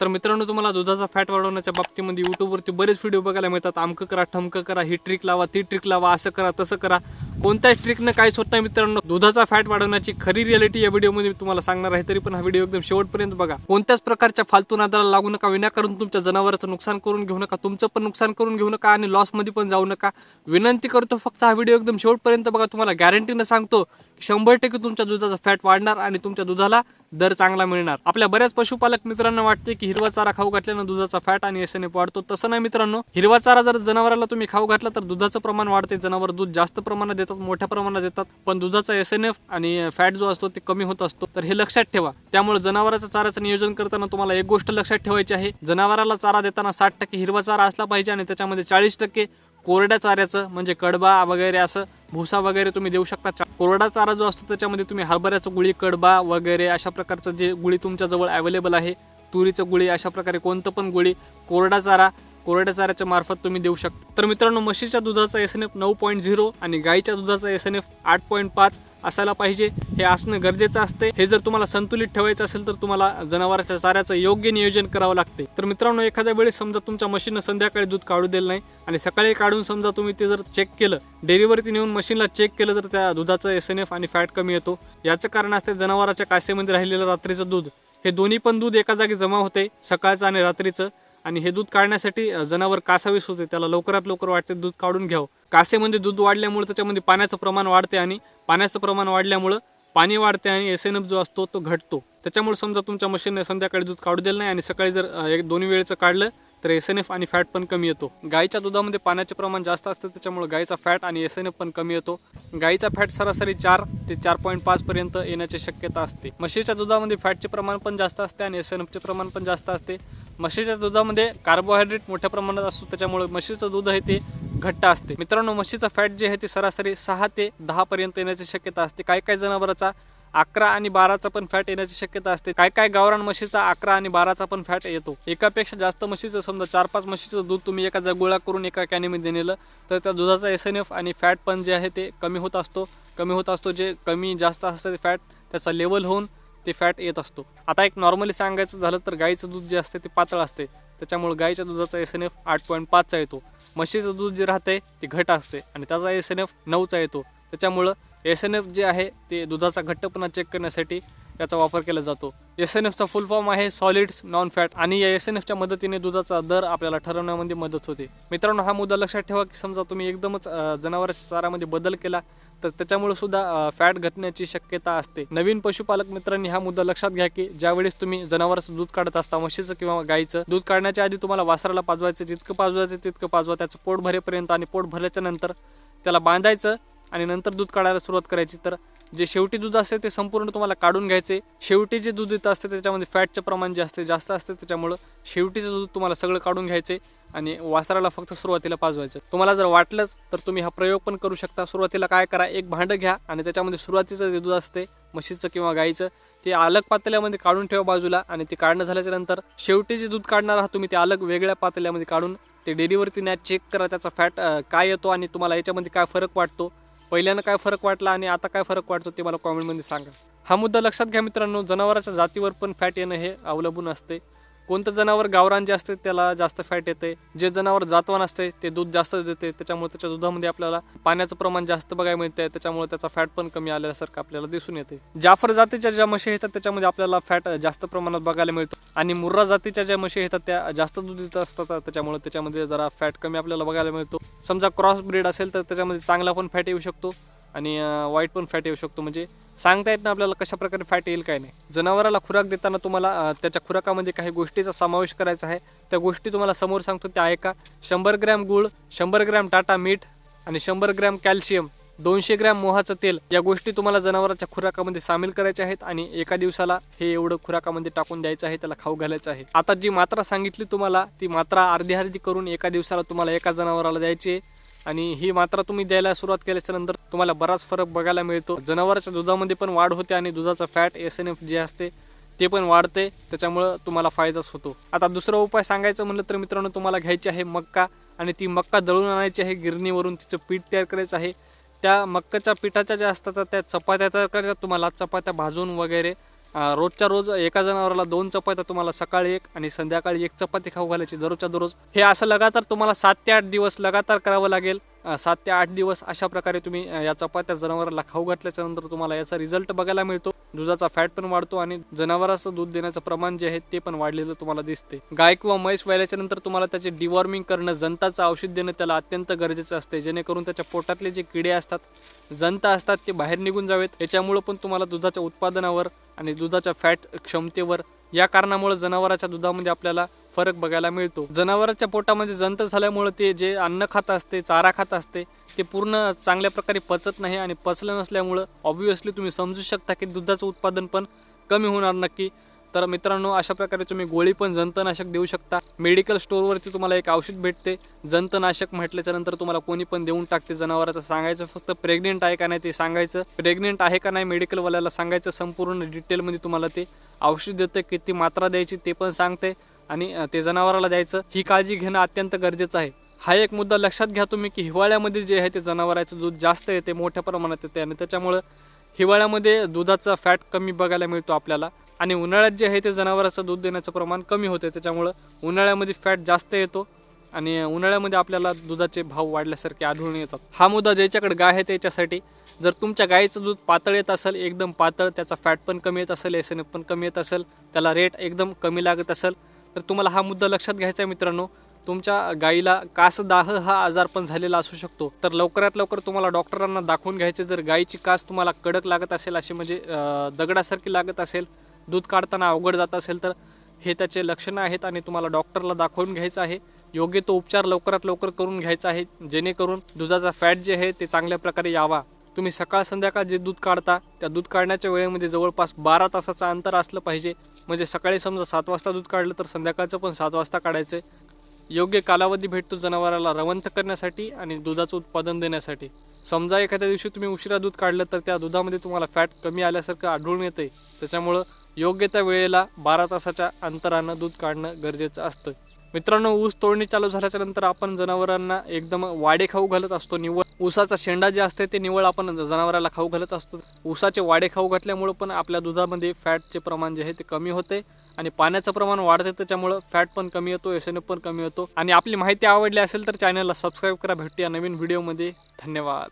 तर मित्रांनो तुम्हाला दुधाचा फॅट वाढवण्याच्या बाबतीमध्ये यूट्यूबवरती बरेच व्हिडिओ बघायला मिळतात. आमकं करा ठमकं करा ही ट्रिक लावा ती ट्रिक लावा असं करा तसं करा. कोणत्याच ट्रिकनं काहीच होत नाही मित्रांनो दुधाचा फॅट वाढवण्याची खरी रियालिटी या व्हिडिओमध्ये मी तुम्हाला सांगणार आहे. तरी पण हा व्हिडिओ एकदम शेवटपर्यंत बघा. कोणत्याच प्रकारच्या फालतू नादाला लागू नका विनाकारण तुमच्या जनावराचं नुकसान करून घेऊ नका तुमचं पण नुकसान करून घेऊ नका आणि लॉसमध्ये पण जाऊ नका. विनंती करतो फक्त हा व्हिडिओ एकदम शेवटपर्यंत बघा. तुम्हाला गॅरंटीनं सांगतो की शंभर टक्के तुमच्या दुधाचा फॅट वाढणार आणि तुमच्या दुधाला दर चांगला मिळणार. आपल्या बऱ्याच पशुपालक मित्रांना वाटते की हिरवा चारा खाऊ घातल्यानं दुधाचा फॅट आणि एस एन एफ वाढतो. तसं नाही मित्रांनो हिरवा चारा जर जनावराला तुम्ही खाऊ घातला तर दुधाचं प्रमाण वाढते. जनावर दूध जास्त प्रमाणात देतात मोठ्या प्रमाणात देतात पण दुधाचा एस एन एफ आणि फॅट जो असतो ते कमी होत असतो. तर हे लक्षात ठेवा. त्यामुळे जनावराचा चाऱ्याचं नियोजन करताना तुम्हाला एक गोष्ट लक्षात ठेवायची आहे. जनावराला चारा देताना साठ टक्के हिरवा चारा असला पाहिजे आणि त्याच्यामध्ये चाळीस टक्के कोरड्या चाऱ्याचं म्हणजे कडबा वगैरे असं भुसा वगैरे तुम्ही देऊ शकता. कोरडा चारा जो असतो त्याच्यामध्ये तुम्ही हरभऱ्याचं गुळी कडबा वगैरे अशा प्रकारचं जे गुळी तुमच्याजवळ अवेलेबल आहे तुरीचं गुळी अशा प्रकारे कोणतं पण गुळी कोरडा चारा कोरड्या चाऱ्याच्या मार्फत तुम्ही देऊ शकता. तर मित्रांनो म्हशीच्या दुधाचा एस एन एफ नऊ पॉईंट झिरो आणि गाईच्या दुधाचा एस एन एफ आठ पॉईंट पाच असायला पाहिजे. हे असणं गरजेचं असते. हे जर तुम्हाला संतुलित ठेवायचं असेल तर तुम्हाला जनावरांच्या चाऱ्याचं योग्य नियोजन करावं लागते. तर मित्रांनो एखाद्या वेळेस समजा तुमच्या मशीननं संध्याकाळी दूध काढू दिलं नाही आणि सकाळी काढून समजा तुम्ही ते जर चेक केलं डेअरीवरती नेऊन मशीनला चेक केलं तर त्या दुधाचं एस एन एफ आणि फॅट कमी येतो. याचं कारण असते जनावराच्या कासेमध्ये राहिलेलं रात्रीचं दूध. हे दोन्ही पण दूध एका जागी जमा होते सकाळचं आणि रात्रीचं. आणि हे दूध काढण्यासाठी जनावर कासावीस होते. त्याला लवकरात लवकर वाटते दूध काढून घ्यावं. कासेमध्ये दूध वाढल्यामुळे त्याच्यामध्ये पाण्याचं प्रमाण वाढते आणि पाण्याचं प्रमाण वाढल्यामुळं पाणी वाढते आणि एस एन एफ जो असतो तो घटतो. त्याच्यामुळे समजा तुमच्या मशीनने संध्याकाळी दूध काढू दिलं नाही आणि सकाळी जर एक दोन्ही वेळेचं काढलं तर एस एन एफ आणि फॅट पण कमी येतो. गाईच्या दुधामध्ये पाण्याचे प्रमाण जास्त असतं त्याच्यामुळे गाईचा फॅट आणि एस एन एफ पण कमी येतो. गाईचा फॅट सरासरी चार ते चार पॉईंट पाच पर्यंत येण्याची शक्यता असते. म्हशीच्या दुधामध्ये फॅटचे प्रमाण पण जास्त असते आणि एस एन एफचे प्रमाण पण जास्त असते. म्हशीच्या दुधामध्ये कार्बोहायड्रेट मोठ्या प्रमाणात असतो त्याच्यामुळे म्हशीचं दूध आहे ते घट्ट असते. मित्रांनो म्हशीचं फॅट जे आहे ते सरासरी सहा ते दहा पर्यंत येण्याची शक्यता असते. काही काही जनावरांचा अकरा आणि बाराचा पण फॅट येण्याची शक्यता असते. काय काय गावरान म्हशीचा अकरा आणि बाराचा पण फॅट येतो. एकापेक्षा जास्त म्हशीचं समजा चार पाच म्हशीचं दूध तुम्ही एका जा गोळा करून एका कॅनीमध्ये नेलं तर त्या दुधाचा एस एन एफ आणि फॅट पण जे आहे ते कमी होत असतो. कमी होत असतो जे कमी जास्त असतं ते फॅट त्याचा लेवल होऊन ते फॅट येत असतो. आता एक नॉर्मली सांगायचं झालं तर गाईचं दूध जे असते ते पातळ असते. त्याच्यामुळे गाईच्या दुधाचा एस एन एफ आठ पॉईंट पाचचा येतो. म्हशीचं दूध जे राहते ते घट असते आणि त्याचा एस एन एफ नऊचा येतो. त्याच्यामुळं एस एन एफ जे आहे ते दुधाचा घट्टपणा चेक करण्यासाठी याचा वापर केला जातो. एस एन एफचा फुल फॉर्म आहे सॉलिड्स नॉन फॅट आणि या एस एन एफच्या मदतीने दुधाचा दर आपल्याला ठरवण्यामध्ये मदत होते. मित्रांनो हा मुद्दा लक्षात ठेवा की समजा तुम्ही एकदमच जनावरांच्या चारामध्ये बदल केला तर त्याच्यामुळे सुद्धा फॅट घटण्याची शक्यता असते. नवीन पशुपालक मित्रांनी हा मुद्दा लक्षात घ्या की ज्यावेळेस तुम्ही जनावरांचं दूध काढत असता म्हशीचं किंवा गाईचं दूध काढण्याच्या आधी तुम्हाला वासराला पाजवायचं जितकं पाजवायचं तितकं पाजवा त्याचं पोट भरेपर्यंत आणि पोट भरल्याच्या नंतर त्याला बांधायचं आणि नंतर दूध काढायला सुरुवात करायची. तर जे शेवटी दूध असते ते संपूर्ण तुम्हाला काढून घ्यायचे. शेवटी जे दूध येतं असते त्याच्यामध्ये फॅटचं प्रमाण जे असते जास्त असते त्याच्यामुळं शेवटीचं दूध तुम्हाला सगळं काढून घ्यायचे आणि वासराला फक्त सुरुवातीला पाजवायचं. तुम्हाला जर वाटलंच तर तुम्ही हा प्रयोग पण करू शकता. सुरुवातीला काय करा एक भांडं घ्या आणि त्याच्यामध्ये सुरुवातीचं जे दूध असते म्हशीचं किंवा गाईचं ते अलग पातेल्यामध्ये काढून ठेवा बाजूला आणि ते काढणं झाल्याच्यानंतर शेवटी जे दूध काढणार आहात तुम्ही ते अलग वेगळ्या पातेल्यामध्ये काढून ते डेअरीवरती न्या चेक करा त्याचा फॅट काय येतो आणि तुम्हाला याच्यामध्ये काय फरक वाटतो. पहिल्यानं काय फरक वाटला आणि आता काय फरक वाटतो ते मला कॉमेंटमध्ये सांगा. हा मुद्दा लक्षात घ्या मित्रांनो जनावराच्या जातीवर पण फॅट येणं हे अवलंबून असते. कोणतं जनावर गावरान जे असते त्याला जास्त फॅट येते जे जनावर जातवान असते ते दूध जास्त देते. त्याच्यामुळे त्याच्या दुधामध्ये आपल्याला पाण्याचं प्रमाण जास्त बघायला मिळते त्याच्यामुळे त्याचा फॅट पण कमी आल्यासारखं आपल्याला दिसून येते. जाफर जातीच्या ज्या म्हशी येतात त्याच्यामध्ये आपल्याला फॅट जास्त प्रमाणात बघायला मिळतो. आणि मुर्रा जातीच्या ज्या म्हशी येतात त्या जास्त दूध देत असतात. त्याच्यामुळे त्याच्यामध्ये जरा फॅट कमी आपल्याला बघायला मिळतो. समजा क्रॉस ब्रीड असेल तर त्याच्यामध्ये चांगला पण फॅट येऊ शकतो. आणि वाईट पण फॅट येऊ शकतो. म्हणजे सांगता येत ना आपल्याला कशा प्रकारे फॅट येईल काय नाही. जनावराला खुराक देताना तुम्हाला त्याच्या खुराकामध्ये काही गोष्टीचा समावेश करायचा आहे. त्या गोष्टी तुम्हाला समोर सांगतो त्या ऐका. शंभर ग्रॅम गूळ शंभर ग्रॅम टाटा मीठ आणि शंभर ग्रॅम कॅल्शियम दोनशे ग्रॅम मोहाचं तेल या गोष्टी तुम्हाला जनावराच्या खुराकामध्ये सामील करायच्या आहेत आणि एका दिवसाला हे एवढं खुराकामध्ये टाकून द्यायचं आहे त्याला खाऊ घालायचं आहे. आता जी मात्रा सांगितली तुम्हाला ती मात्रा अर्धी अर्धी करून एका दिवसाला तुम्हाला एका जनावराला द्यायची आहे. आणि ही मात्रा तुम्ही द्यायला सुरुवात केल्याच्यानंतर तुम्हाला बराच फरक बघायला मिळतो. जनावराच्या दुधामध्ये पण वाढ होते आणि दुधाचा फॅट एस एन एफ जे असते ते पण वाढते. त्याच्यामुळं तुम्हाला फायदाच होतो. आता दुसरा उपाय सांगायचं म्हणलं तर मित्रांनो तुम्हाला घ्यायची आहे मक्का आणि ती मक्का दळून आणायची आहे. गिरणीवरून तिचं पीठ तयार करायचं आहे. त्या मक्काच्या पिठाच्या ज्या असतात त्या चपात्या तयार करायच्या. तुम्हाला चपात्या भाजून वगैरे रोजच्या रोज एका जनावराला दोन चपात्या तुम्हाला सकाळी एक आणि संध्याकाळी एक चपाती खाऊ घालायची दररोजच्या दररोज. हे असं लगातार तुम्हाला सात ते आठ दिवस लगातार करावं लागेल. सात ते आठ दिवस अशा प्रकारे तुम्ही या चपात्या जनावराला खाऊ घातल्याच्यानंतर तुम्हाला याचा रिझल्ट बघायला मिळतो. दुधाचा फॅट पण वाढतो आणि जनावराचं दूध देण्याचं प्रमाण जे आहे ते पण वाढलेलं तुम्हाला दिसते. गाय किंवा म्हैस व्हायल्याच्या नंतर तुम्हाला त्याचे डिवॉर्मिंग करणं जंताचं औषध देणं त्याला अत्यंत गरजेचं असते. जेणेकरून त्याच्या पोटातले जे किडे असतात जंता असतात ते बाहेर निघून जावेत. याच्यामुळं पण तुम्हाला दुधाच्या उत्पादनावर आणि दुधाच्या फॅट क्षमतेवर या कारणामुळे जनावराच्या दुधामध्ये आपल्याला फरक बघायला मिळतो. जनावराच्या पोटामध्ये जंत झाल्यामुळे ते जे अन्न खात असते चारा खात असते ते पूर्ण चांगल्या प्रकारे पचत नाही आणि पचलं नसल्यामुळं ऑब्वियसली तुम्ही समजू शकता की दुधाचं उत्पादन पण कमी होणार नक्की. तर मित्रांनो अशा प्रकारे तुम्ही गोळी पण जंतनाशक देऊ शकता. मेडिकल स्टोअरवरती तुम्हाला एक औषध भेटते. जंतनाशक म्हटल्याच्या नंतर तुम्हाला कोणी पण देऊन टाकते. जनावराचं सांगायचं फक्त प्रेग्नेंट आहे का नाही ते सांगायचं. प्रेग्नेंट आहे का नाही मेडिकलवाल्याला सांगायचं. संपूर्ण डिटेलमध्ये तुम्हाला ते औषध देतं. किती मात्रा द्यायची ते पण सांगते. आणि ते जनावराला द्यायचं ही काळजी घेणं अत्यंत गरजेचं आहे. हा एक मुद्दा लक्षात घ्या तुम्ही की हिवाळ्यामध्ये जे आहे ते जनावराचं दूध जास्त येते मोठ्या प्रमाणात येते आणि त्याच्यामुळं हिवाळ्यामध्ये दुधाचा फॅट कमी बघायला मिळतो आपल्याला आणि उन्हाळ्यात जे आहे ते जनावराचं दूध देण्याचं प्रमाण कमी होते त्याच्यामुळं उन्हाळ्यामध्ये फॅट जास्त येतो आणि उन्हाळ्यामध्ये आपल्याला दुधाचे भाव वाढल्यासारखे आढळून येतात. हा मुद्दा ज्याच्याकडे गाय आहे त्याच्यासाठी जर तुमच्या गाईचं दूध पातळ येत असेल एकदम पातळ त्याचा फॅट पण कमी येत असेल एस एन एफ पण कमी येत असेल त्याला रेट एकदम कमी लागत असेल तर तुम्हाला हा मुद्दा लक्षात घ्यायचा आहे मित्रांनो. तुमच्या गाईला कासदाह हा आजार पण झालेला असू शकतो. तर लवकरात लवकर तुम्हाला डॉक्टरांना दाखवून घ्यायचे. जर गाईची कास तुम्हाला कडक लागत असेल अशी म्हणजे दगडासारखी लागत असेल दूध काढताना अवघड जात असेल तर हे त्याचे लक्षणं आहेत आणि तुम्हाला डॉक्टरला दाखवून घ्यायचं आहे. योग्य तो उपचार लवकरात लवकर करून घ्यायचा आहे. जेणेकरून दुधाचा फॅट जे आहे ते चांगल्या प्रकारे यावा. तुम्ही सकाळ संध्याकाळ जे दूध काढता त्या दूध काढण्याच्या वेळेमध्ये जवळपास बारा तासाचं अंतर असलं पाहिजे. म्हणजे सकाळी समजा सात वाजता दूध काढलं तर संध्याकाळचं पण सात वाजता काढायचं. योग्य कालावधी भेटतो जनावराला रवंथ करण्यासाठी आणि दुधाचं उत्पादन देण्यासाठी. समजा एखाद्या दिवशी तुम्ही उशिरा दूध काढलं तर त्या दुधामध्ये तुम्हाला फॅट कमी आल्यासारखं आढळून येतं त्याच्यामुळं योग्य त्या वेळेला बारा तासाच्या अंतरानं दूध काढणं गरजेचं असतं. मित्रांनो ऊस तोडणी चालू झाल्याच्यानंतर आपण जनावरांना एकदम वाडे खाऊ घालत असतो. निव्वळ ऊसाचा शेंडा जे असते ते निवळ आपण जनावराला खाऊ घालत असतो. ऊसाचे वाडे खाऊ घातल्यामुळं पण आपल्या दुधामध्ये फॅटचे प्रमाण जे आहे ते कमी होते आणि पाण्याचं प्रमाण वाढते. त्याच्यामुळं फॅट पण कमी येतो एस एन पण कमी होतो. आणि आपली माहिती आवडली असेल तर चॅनलला सबस्क्राईब करा. भेटूया नवीन व्हिडिओमध्ये. धन्यवाद.